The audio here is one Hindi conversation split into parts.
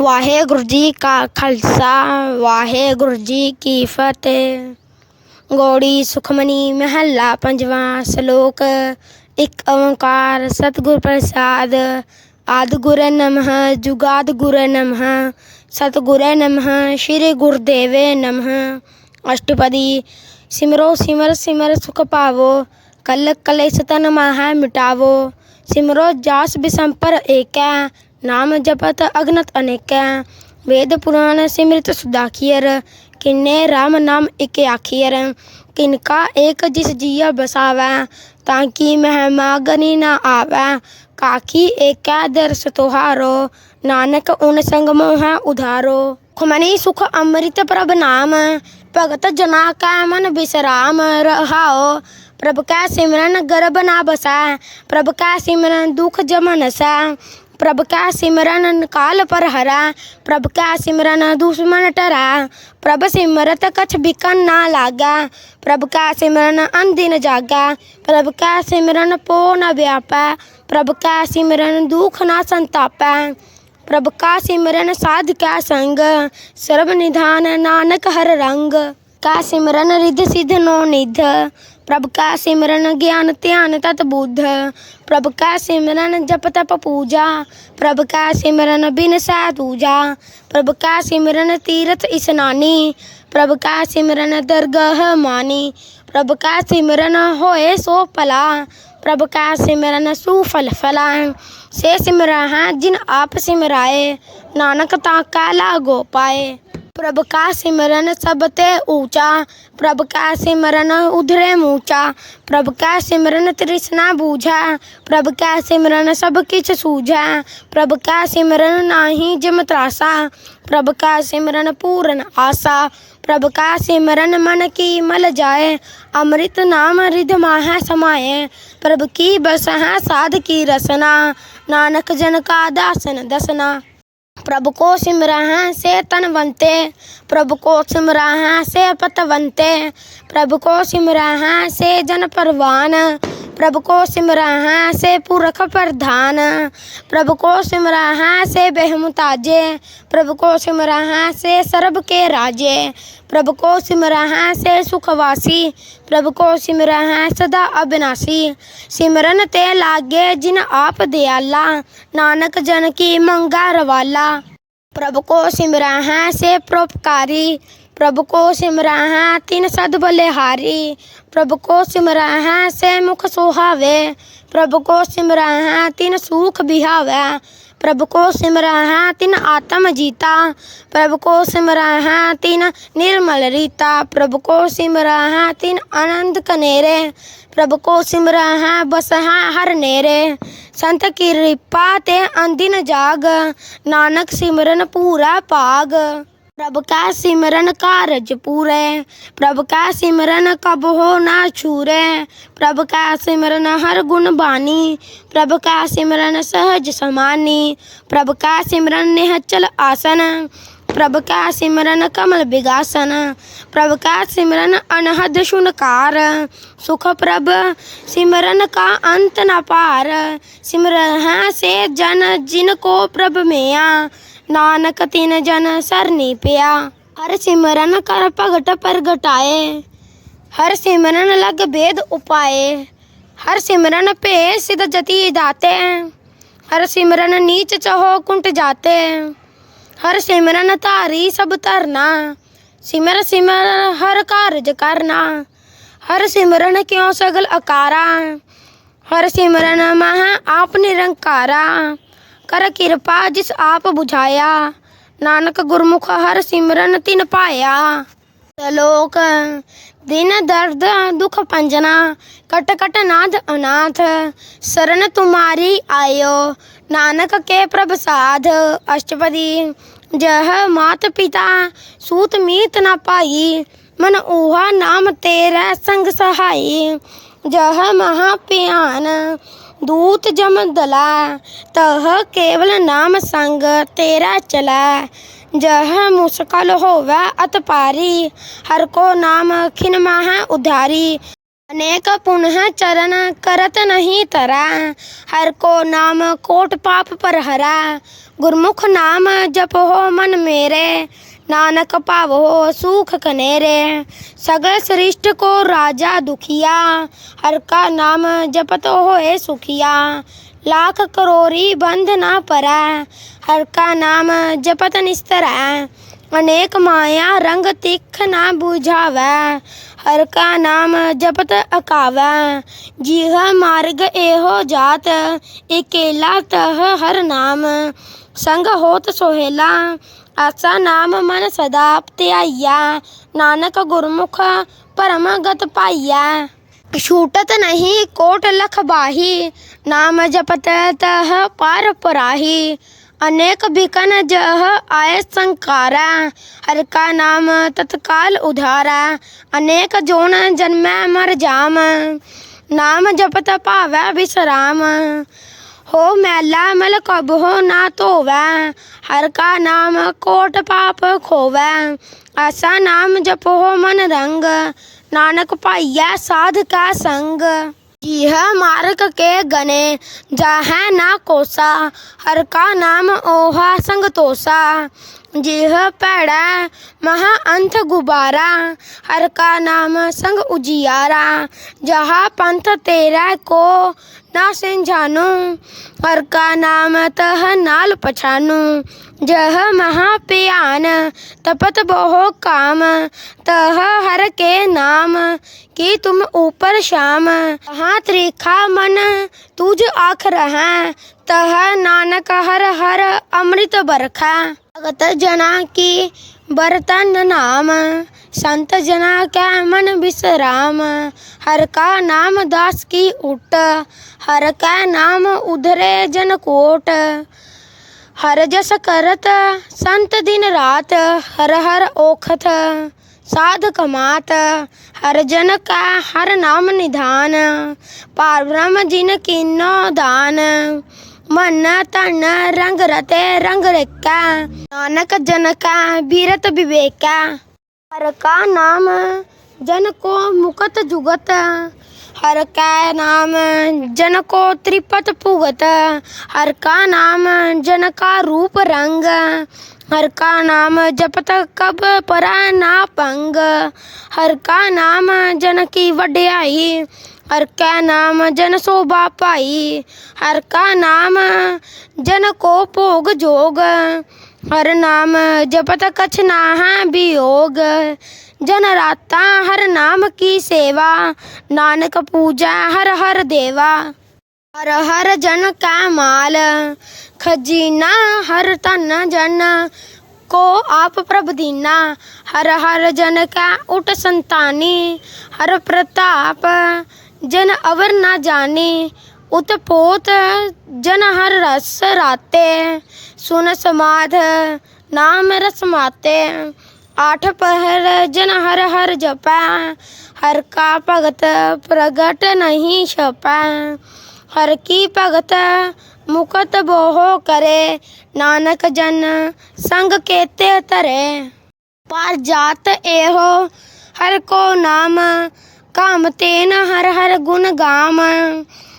ਵਾਹਿਗੁਰੂ ਜੀ ਕਾ ਖਾਲਸਾ ਵਾਹਿਗੁਰੂ ਜੀ ਕੀ ਫਤਿਹ ਗੋੜੀ ਸੁਖਮਨੀ ਮਹੱਲਾ ਪੰਜਵਾਂ ਸ਼ਲੋਕ ਇੱਕ ਓੰਕਾਰ ਸਤਿਗੁਰ ਪ੍ਰਸਾਦ ਆਦ ਗੁਰ ਨਮః ਜੁਗਾਦ ਗੁਰ ਨਮః ਸਤਿਗੁਰ ਨਮః ਸ੍ਰੀ ਗੁਰਦੇਵੇ ਨਮঃ ਅਸ਼ਟਪਦੀ ਸਿਮਰੋ ਸਿਮਰ ਸਿਮਰ ਸੁਖ ਪਾਵੋ ਕਲ ਕਲੇਸ਼ ਤਨ ਮਾਹ ਮਿਟਾਵੋ ਸਿਮਰੋ ਜਾਸ ਬਿਸੰਪਰ ਏਕੈ नाम जपत अगनत अनेक। वेद पुराण सिमृत सुदाखियर किन्ने राम नाम इक आखियर। किनका एक जिस जिया बसावै, ताकि महिमा गनी न आवै। काकी एक दर्श तुहारो, नानक उन संग मोह उधारो। खुमनी सुख अमृत प्रभ नाम, भगत जना कै मन विश्राम रहाओ। प्रभ कै सिमरन गर्भ ना बसै, प्रभ कै सिमरन दुख जमन सै। प्रभ का सिमरन काल पर हरा प्रभ का सिमरन दुश्मन टरा। प्रभ सिमरत कछ बिकन ना लागा प्रभ का सिमरन अनदिन जागा। प्रभ का सिमरन पो न व्यापा प्रभ का सिमरन दुख न संतापा। प्रभ का सिमरन साध का संग सर्व निधान नानक हर रंग। का सिमरन रिध सिद्ध नो निध प्रभ का सिमरन, ज्ञान, ध्यान तत् बुद्ध। प्रभ का सिमरन, जप तप पूजा। प्रभ का सिमरन, बिन साधूजा। प्रभ का सिमरन, तीर्थ स्नानी। प्रभ का सिमरन, दरगह मानी। प्रभ का सिमरन, होए सो पला प्रभ का सिमरन, सुफल फला। से सिमरा जिन आप सिमराए। नानक काला गोपाए पाए। प्रभ का सिमरन सब ते ऊँचा, प्रभ का सिमरन उधरे मूचा प्रभ का सिमरन तृष्णा बूझा, प्रभ का सिमरन सब किछ सूझा, प्रभ का सिमरन नाही जिम त्रासा, प्रभ का सिमरन पूर्ण आशा प्रभ का सिमरन मन की मल जाए, अमृत नाम रिध माह समाये, प्रभ की बस है साध की रसना, नानक जन का दासन दसना। प्रभ को सिमरह से तनवंते प्रभु को सिमरह से पतवंते प्रभु को सिमरह से जन परवान। प्रभु को सिमरह से पुरख प्रधान। प्रभु को सिमरह से बेहमुताजे प्रभु को सिमरह से सर्ब के राजे। प्रभु को सिमरह से सुखवासी। प्रभु को सिमरह सदा अविनाशी। सिमरन ते लागे जिन आप दयाला। नानक जन की मंगा रवाला। प्रभु को सिमरह से परोपकारी। प्रभु को सिमराह, तीन सद बलिहारी प्रभु को सिमराह, से मुख सुहावे। प्रभु को सिमराह, तीन सुख बिहावे। प्रभु को सिमराह, तीन आत्म जीता। प्रभु को सिमराह, तीन निर्मल रीता। प्रभु को सिमराह, तीन आनंद कनेरे। प्रभु को सिमराह, बसहा हर नेरे। संत की रिपा ते अंदिन जाग, नानक सिमरन पूरा पाग। प्रभु का सिमरन कारज पूरे। प्रभु का सिमरन कब हो ना छूरे। प्रभु का सिमरन हर गुण बानी। प्रभु का सिमरन सहज समानी। प्रभु का सिमरन निहचल आसन। प्रभु का सिमरन कमल बिगासन। प्रभु का सिमरन अनहद शुनकार सुख प्रभ, सिमरन का अंत न पार। सिमरन से जन जिनको प्रभ मेया। नानक तिन जन सरनी पिया। हर सिमरन कर भगट परगटाए। हर सिमरन लग भेद उपाए। हर सिमरन पे सिद्ध जति दाते। हर सिमरन नीच चहो कुंट जाते। हर सिमरन धारी सब धरना सिमर सिमर हर कारज करना। हर सिमरन क्यों सगल अकारा। हर सिमरन मह आप निरंकारा। ਕਰ ਕਿਰਪਾ ਜਿਸ ਆਪ ਬੁਝਾਇਆ। ਨਾਨਕ ਗੁਰਮੁਖ ਹਰ ਸਿਮਰਨ ਤਿਨ ਪਾਇਆ। ਲੋਕ ਦਿਨ ਦਰਦ ਦੁਖ ਪੰਜਨਾ, ਕਟ ਕਟ ਨਾਦ ਅਨਾਥ, ਸਰਨ ਤੁਮਾਰੀ ਆਇਓ। ਨਾਨਕ ਕੇ ਪ੍ਰਭ ਸਾਧ, ਅਸ਼ਟਪਦੀ, ਜਹ ਮਾਤ ਪਿਤਾ, ਸੂਤ ਮੀਤ ਨਾ ਪਾਈ, ਮਨ ਓਹਾ ਨਾਮ ਤੇਰਾ ਸੰਗ ਸਹਾਈ। ਜਹ ਮਹਾ ਪਿਆਨ ਦੂਤ ਜਮ ਦਲਾ, ਤਹ ਕੇਵਲ ਨਾਮ ਸੰਗ ਤੇਰਾ ਚਲਾ। ਜਹ ਮੁਸਕਲ ਹੋਵੇ ਅਤ ਪਾਰੀ ਹਰ ਕੋ ਨਾਮ ਖਿਨ ਮਾਹ ਉਧਾਰੀ। ਅਨੇਕ ਪੁਨਹ ਚਰਨ ਕਰਤ ਨਹੀਂ ਤਰਾ, ਹਰ ਕੋ ਨਾਮ ਕੋਟ ਪਾਪ ਪਰ ਹਰਾ ਗੁਰਮੁਖ ਨਾਮ ਜਪ ਹੋ ਮਨ ਮੇਰੇ नानक पाव हो सुख कनेरे। सगल सृष्ट को राजा दुखिया। हर का नाम जपत होए सुखिया। लाख करोरी बंध ना परा। हर का नाम जपत निस्तरा। अनेक माया रंग तिख ना बुझावै। हर का नाम जपत अकावै। जीह मार्ग एहो जात इकेला तह हर नाम। संग होत सोहेला ಅಸನಾಮ ಮನ ಸದಾಪ್ತೆ ಅಯ್ಯ ನಾನಕ ಗುರುಮುಖ ಪರಮಗತ ಪಾಯ್ಯ छूटत नहीं कोट लख बाही, नाम जपत तह पार पराही। अनेक बिकन जह आय संकारा। हर का नाम तत्काल उधारा। अनेक जोन जन्म मर जाम। नाम जपत पावै विश्राम। हो मैला मल कब हो ना धोवै, हर का नाम कोट पाप खोवै। ऐसा नाम जपो मन रंग, नानक पाइया साध का संग। यह मार्ग के गने, जाह ना कोसा, हर का नाम ओहा संग तोसा। जिह पैड़ा, महा अंत गुबारा, हर का नाम संग उजियारा। जहाँ पंथ तेरा को ना सिंझानू हर का नाम तह नाल पछानू। जह महाप्यान, तपत बहु काम। तह हर के नाम, कि तुम ऊपर शाम। हाँ त्रिखा मन, तुझ आख रहा। तह नानक हर हर अमृत बरखा। भगत जना की बर्तन नाम संत जना का मन विश्राम हर का नाम दास की उट हर का नाम उधरे जन कोट हर जस करत संत दिन रात हर हर ओखत साध कमात हर जन का हर नाम निधान पार ब्रह्म जिन किन्नो दान मन तन रंग रते रंग रेका नानक जन का बीरत विवेका हर का नाम जन को मुकत जुगत हर का नाम जन को त्रिपत भुगत हर का नाम जन का रूप रंग हर का नाम जपत कब परा ना पंग हर का नाम जन की वड्याई हर का नाम जन शोभा पाई हर का नाम जन को भोग जोग हर नाम जपत कछ नाहा वियोग जन राता हर नाम की सेवा नानक पूजा हर हर देवा हर हर जन का माल खजीना हर तन जन को आप प्रभ दीना हर हर जन का उठ संतानी हर प्रताप जन अवर ना जाने उत्पोत जन हर रस राते सुन समाध नाम रस माते आठ पहर जन हर हर जपा हर का भगत प्रगट नहीं छपा हर की भगत मुकत बोहो करे नानक जन संग केते तरे पर जात एहो हर को नाम काम तेन हर हर गुण गाम।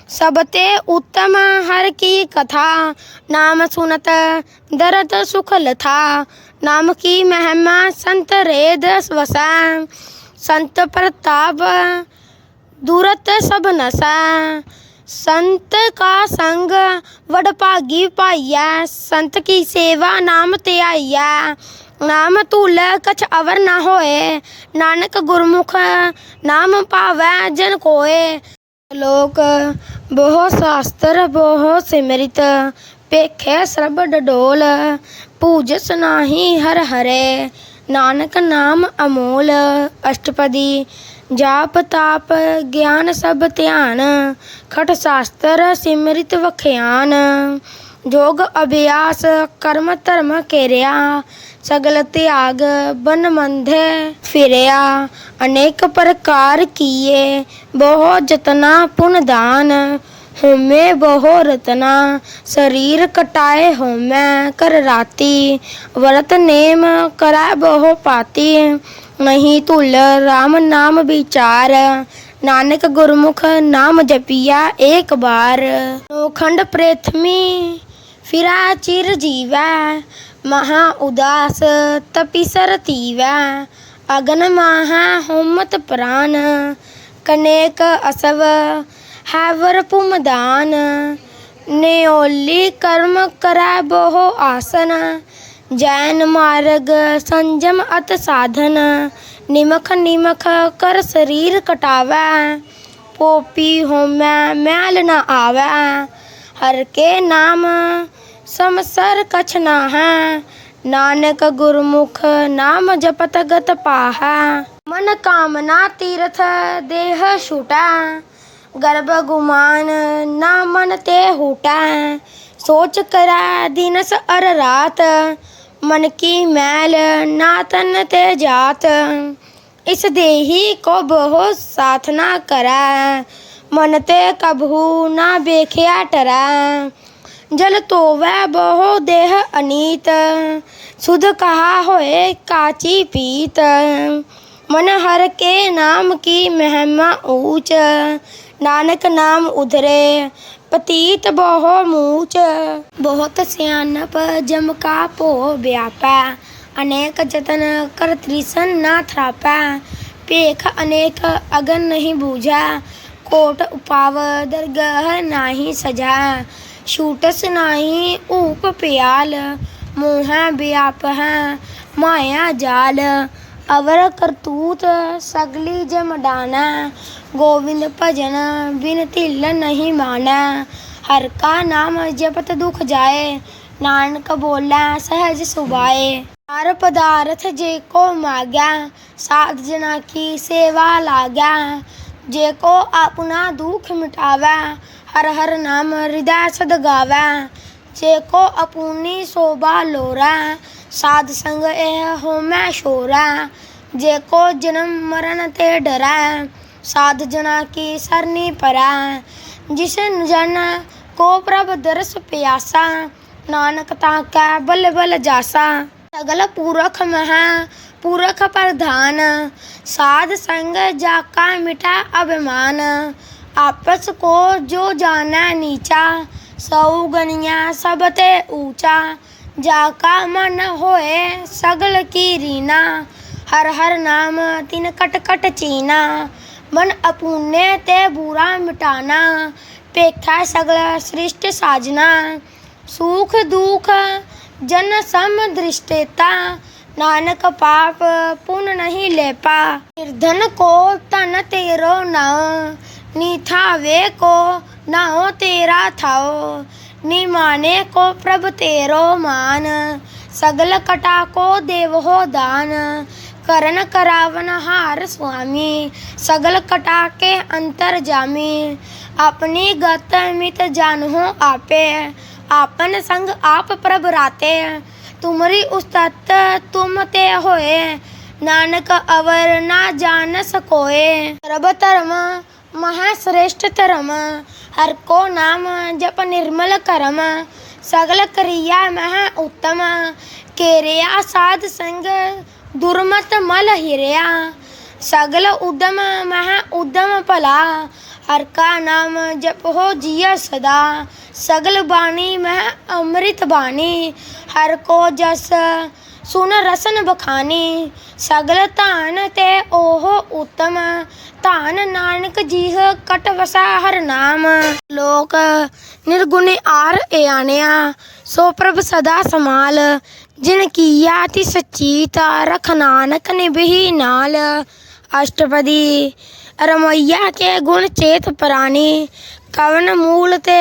सबते उत्तम हर की कथा। नाम सुनत दर्द सुखल था नाम की महिमा संत रेद वसा संत प्रताप दूरत सब नशा संत का संग वडभागी पाइया। संत की सेवा नाम त्याइया ਨਾਮ ਧੂਲ ਕਛ ਅਵਰ ਨਾ ਹੋਏ, ਨਾਨਕ ਗੁਰਮੁਖ ਨਾਮ ਭਾਵੈ ਜਨ ਕੋਏ। ਲੋਕ ਬਹੁ ਸਾਸਤਰ ਬਹੁ ਸਿਮਰਿਤ ਪੇਖੇ ਸਰਬ ਡਡੋਲ ਪੂਜਸ ਸੁਨਾਹੀ ਹਰ ਹਰੇ। ਨਾਨਕ ਨਾਮ ਅਮੋਲ, ਅਸ਼ਟਪਦੀ ਜਾਪ ਤਾਪ ਗਿਆਨ ਸਭ ਧਿਆਨ, ਖਟ ਸਾਸਤਰ ਸਿਮਰਿਤ ਵਖਿਆਨ। ਯੋਗ ਅਭਿਆਸ ਕਰਮ ਧਰਮ ਕੇਰਿਆ, ਸਗਲ ਤਿਆਗ ਬਨ ਮੰਧੇ ਫਿਰਿਆ। ਅਨੇਕ ਪ੍ਰਕਾਰ ਕੀਏ, ਬਹੁ ਜਤਨਾ ਪੁਨ ਦਾਨ। ਹੋਮੇ ਬਹੁ ਰਤਨਾ, ਸਰੀਰ ਕਟਾਏ ਹੋਮੈ ਕਰ ਰਾਤੀ। ਵਰਤ ਨੇਮ ਕਰੈ ਬਹੁ ਪਾਤੀ, ਨਹੀਂ ਧੁਲ RAM ਨਾਮ ਵਿਚਾਰ। ਨਾਨਕ ਗੁਰਮੁਖ ਨਾਮ ਜਪਿਆ ਏਕ ਬਾਰ ਨੋਖੰਡ ਪ੍ਰੇਥਮੀ फिरा चिर जीवै महा उदास तपि सर तीवै अगन माहा होमत प्राण कनेक असव हैवर पुमदान ਨਿਓਲੀ ਕਰਮ ਕਰੈ ਬੋਹ ਆਸਨ, ਜੈਨ ਮਾਰਗ ਸੰਜਮ ਅਤ ਸਾਧਨ। ਨਿਮਖ ਨਿਮਖ ਕਰ ਸਰੀਰ ਕਟਾਵੈ, ਪੋਪੀ ਹੋਮੈ ਮੈਲ ਨ ਆਵੈ। ਹਰ ਕੇ ਨਾਮ समसर कछ नाहा। नानक गुरमुख नाम जपत गत पाहा। मन कामना तीर्थ देह छूटा। गर्भ गुमान ना मन ते हूट। सोच करा दिनस अर रात। मन की मैल ना तन ते जात। इस देही को बहु साथ ना करा। मन ते कभू ना बेखिया टरा। जल तो वह बहो देह अनीत। सुध कहा होए काची पीत। मन हर के नाम की महिमा ऊंच। नानक नाम उधरे, पतीत बहो मूच। बहुत सियानप जम का पो व्यापा अनेक जतन कर त्रिसन ना थ्रापा पेख अनेक अगन नहीं बूझा, कोट उपाव दरगह नाही सजा। ਛੂਟਸ ਨਾਹੀ ਊਪ ਪਿਆਲ, ਮੋਹੈ ਵਿਆਪ ਹੈ, ਮਾਇਆ ਜਾਲ। ਅਵਰ ਕਰਤੂਤ ਸਗਲੀ ਜਮਡਾਨਾ ਗੋਵਿੰਦ ਭਜਨ ਬਿਨ ਢਿੱਲ ਨਹੀਂ ਮਾਨਾ। ਹਰ ਕਾ ਨਾਮ ਜਪਤ ਦੁਖ ਜਾਏ, ਨਾਨਕ ਬੋਲੇ ਸਹਿਜ ਸੁਭਾਏ। ਹਰ ਪਦਾਰਥ ਜੇ ਕੋ ਮਾਗਿਆ, ਸਾਧ ਜਨਾ ਕੀ ਸੇਵਾ ਲਾਗਿਆ। ਜੇ ਕੋ ਆਪਣਾ ਦੁਖ ਮਿਟਾਵੈ हर हर नाम हृदय सद गावै जेको अपूनी शोभा लोरै साध संग एह होमै शोरै जेको जन्म मरण ते डरै ਸਾਧ ਜਨਾ ਕੀ ਸਰਨੀ ਪਰੈ, ਜਿਸ ਜਨ ਕੋ ਪ੍ਰਭ ਦਰਸ ਪਿਆਸਾ, ਨਾਨਕ ਤਾਂ ਕੈ ਬਲ ਬਲ ਜਾਸਾ। ਸਗਲ ਪੂਰਖ ਮਹਾ, ਪੂਰਖ ਪ੍ਰਧਾਨ, ਸਾਧ ਸੰਗ ਜਾ ਕਾ ਮਿਟਾ ਅਭਿਮਾਨ आपस को जो जाना नीचा, सऊ गनिया सब ते ऊँचा। जाका मन होए सगल की रीना, हर हर नाम तिन कट कट चीना। मन अपूने ते बुरा मिटाना, पेखा सगल सृष्ट साजना। सुख दुख जन सम दृष्टेता, नानक पाप पुन नहीं लेपा। निर्धन को तन तेरो नाम ਨੀ ਥਾਵੇ ਕੋ ਨਾਉ ਤੇਰਾ ਥਾਉ ਨੀ ਮਾਨੇ ਕੋ ਪ੍ਰਭ ਤੇરો ਮਾਨ, ਸਗਲ ਕਟਾ ਕੋ ਦੇਵੋ ਦਾਨ, ਕਰਨ ਕਰਾਵਨ ਹਾਰ ਸੁਆਮੀ, ਸਗਲ ਕਟਾ ਕੇ ਅੰਤਰ ਜਾਮੀ, ਆਪਣੀ ਗਤ ਮਿਤ ਜਾਣਹੁ ਆਪੇ, ਆਪਨ ਸੰਗ ਆਪ ਪ੍ਰਭ ਰਾਤੇ, ਤੁਮਰੀ ਉਸਤਤ ਤੁਮ ਤੇ ਹੋਏ, ਨਾਨਕ ਅਵਰ ਨਾ ਜਾਣ ਸਕੋਏ ਸਰਬ ਧਰਮ महाश्रेष्ठ धर्म हर को नाम जप निर्मल करम। सगल क्रिया मह उत्तम, केरिया साध संग दुर्मत मल हिरया। सगल उदम मह उदम भला ਹਰ ਕਾ ਨਾਮ ਜਪੋ ਜੀਆ ਸਦਾ, ਸਗਲ ਬਾਣੀ ਮੈਂ ਅੰਮ੍ਰਿਤ ਬਾਣੀ। ਹਰ ਕੋ ਜਸ ਸੁਨ ਰਸਨ ਬਖਾਨੀ, ਸਗਲ ਧਾਨ ਤੇ ਉਹ ਉਤਮ। ਧਾਨ ਨਾਨਕ ਜੀਹ ਕਟ ਵਸਾ ਹਰ ਨਾਮ। ਲੋਕ ਨਿਰਗੁਣ ਆਰ ਇਆਣਿਆ, ਸੋ ਪ੍ਰਭ ਸਦਾ ਸਮਾਲ। ਜਿਨ ਕੀਆ ਤੀ ਸਚੀਤਾ ਰਖ ਨਾਨਕ ਨਿਭੀ ਨਾਲ। ਅਸ਼ਟਪਦੀ रमैया के गुण चेत परानी कवन मूल ते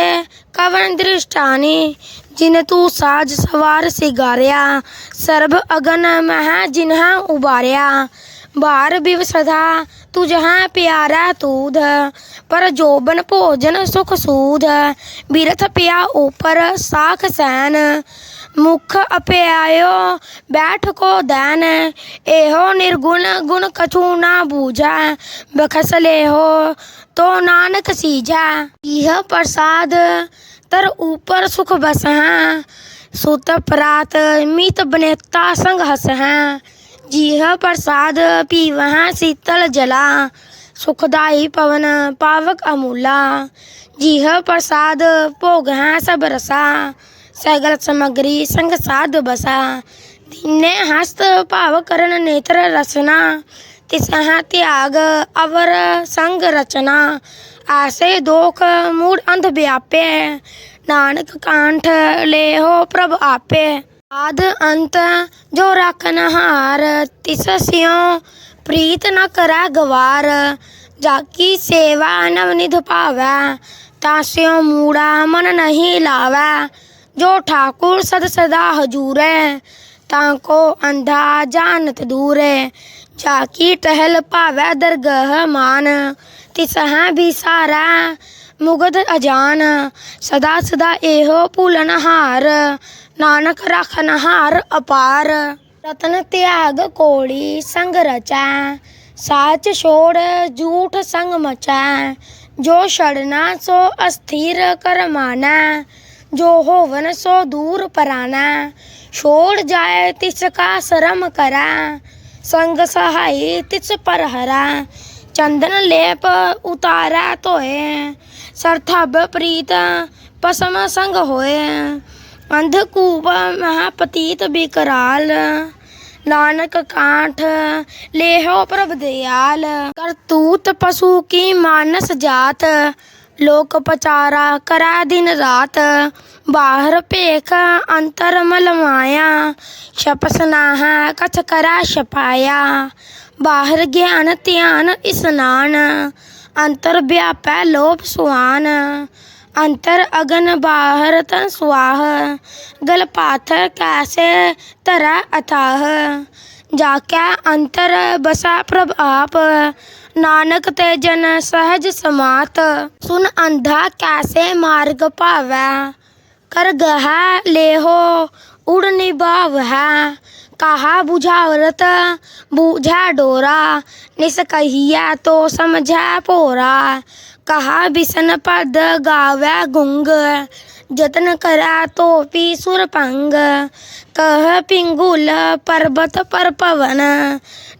कवन दृष्टानी, जिन तू साज सवार सिगारिया, सर्व अगन मह जिन्हा उबारिया। बार बिव सदा जहाँ प्यारा तूध, पर जोबन भोजन सुख सूध, बिरथ पिया ऊपर साख सैन। मुख अप्यायो, बैठ को दान। एहो निर्गुण, गुण कछु ना बूझा। बखस ले हो तो नानक सीजा यह प्रसाद, तर ऊपर सुख बस हैं सुत प्रात, मित बनेता संग हस हैं जीह प्रसाद पीव शीतल जला। सुखदाई पवन, पावक अमूला। जीह प्रसाद भोग हैं सब रसा। ਸਗਲ ਸਮਗਰੀ ਸੰਗ ਸਾਧ ਬਸਾ। ਦੀਨੇ ਹਸਤ ਭਾਵ ਕਰਨ ਨੇਤਰ ਰਸਨਾ। ਤਿਸਹ ਤਿਆਗ ਅਵਰ ਸੰਗ ਰਚਨਾ। ਆਸੇ ਦੋਖ ਮੂੜ ਅੰਧ ਵਿਆਪੇ। ਨਾਨਕ ਕਾਂਠ ਲੇਹੋ ਪ੍ਰਭ ਆਪੇ। ਆਦ ਅੰਤ ਜੋ ਰਖਨ ਹਾਰ ਤਿਸ ਸਿਉ ਪ੍ਰੀਤ ਨ ਕਰੈ ਗਵਾਰ। ਜਾਕੀ ਸੇਵਾ ਨਵਨਿਧ ਭਾਵੈ, ਤਾਂ ਤਾਸਿਉ ਮੂੜਾ ਮਨ ਨਹੀਂ ਲਾਵੈ। जो ठाकुर सद सदा हजूर है ताको अंधा जानत दूर है जाकी टहल पावे दरगह मान तिसह भी सारा ਮੁਗਦ ਅਜਾਨ। ਸਦਾ ਸਦਾ ਇਹੋ ਭੁਲਨ ਹਾਰ, ਨਾਨਕ ਰਖਨ ਹਾਰ ਅਪਾਰ। ਰਤਨ ਤਿਆਗ ਕੋੜੀ ਸੰਗ ਰਚੈ, ਸਾਚ ਛੋੜ ਝੂਠ ਸੰਗ ਮਚੈ। ਜੋ ਛੜਨਾ ਸੋ ਅਸਥਿਰ ਕਰਮਾਨਾ जो होवन सो दूर पराना, छोड़ जाए तिसका शरम करा। संग सहाय तिस पर हरा, चंदन लेप उतारा तो है। सरथब प्रीत पसम संग होए अंधकूप महापतीत बिकराल। नानक कांठ लेहो प्रभ दयाल, करतूत पशु की मानस जात। ਲੋਕ ਪਚਾਰਾ ਕਰੈ ਦਿਨ ਰਾਤ, ਬਾਹਰ ਭੇਖ ਅੰਤਰ ਮਲ ਮਾਇਆ ਛਪਸ ਕਛ ਕਰੈ ਛਪਾਇਆ। ਬਾਹਰ ਗਿਆਨ ਧਿਆਨ ਇਸਨਾਨ, ਅੰਤਰ ਵਿਆਪੈ ਲੋਭ ਸੁਆਨ। ਅੰਤਰ ਅਗਨ ਬਾਹਰ ਤਨ ਸੁਆਹ, ਗਲ ਪਾਥਰ ਕੈਸੇ ਧਰੈ ਅਥਾਹ। जाके अंतर बसा प्रभाप नानक ते जन सहज समात। सुन अंधा कैसे मार्ग पावे, कर गह लेहो उड़ निभाव। है कहा बुझा औरत बुझा डोरा निस तो समझा पोरा। कहा बिसन पद गावे गुंग, जतन करा तो पी सुरपंग कह पिंगुल पर्वत पर पवन,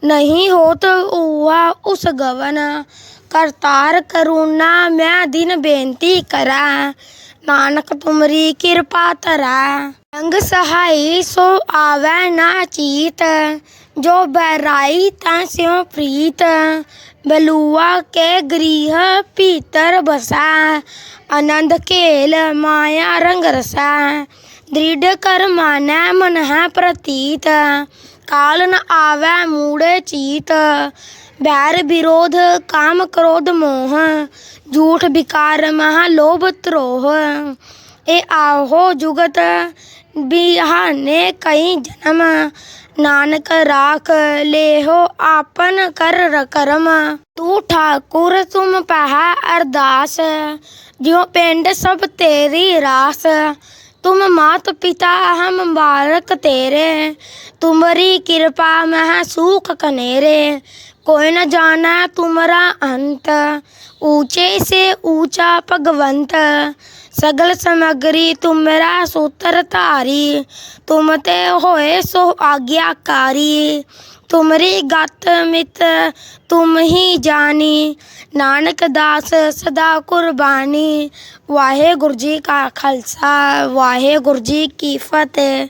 नहीं हो तो हुआ उस गवन। करतार करुणा मैं दिन बेनती करा। नानक तुमरी कृपा तरा रंग सहाय सो आवे ना चीत। जो बहराई त्यों प्रीत। बलुआ के गृह पीतर बसा। आनंद खेल माया रंग रसा। दृढकर्मणा मनः प्रतीत काल न आवै मूढ चीत बैर विरोध काम क्रोध मोह ਝੂਠ ਵਿਕਾਰ ਮਹਾ ਲੋਭ ਤ੍ਰੋਹ ਇਹ ਆਹੋ ਜੁਗਤ ਬਿਹਾਨੇ ਕਈ ਜਨਮ, ਨਾਨਕ ਰਾਖ ਲੇਹੋ ਆਪਨ ਕਰ ਕਰਮ ਤੂੰ ਠਾਕੁਰ ਤੁਮ ਪਹਾ ਅਰਦਾਸ, ਜਿਉ ਪਿੰਡ ਸਭ ਤੇਰੀ ਰਾਸ। तुम मात पिता हम मुबारक तेरे हैं। तुम्हारी कृपा मह सुख कनेरे कोई न जाना तुम्हारा अंत। ऊँचे से ऊँचा भगवंत। सगल समग्री तुमरा सूत्र धारी तुम ते होए सो आज्ञाकारी तुमरी गत मित तुम ही जानी नानक दास सदा कुर्बानी वाहे गुरु जी का खालसा वाहे गुरु जी की फतेह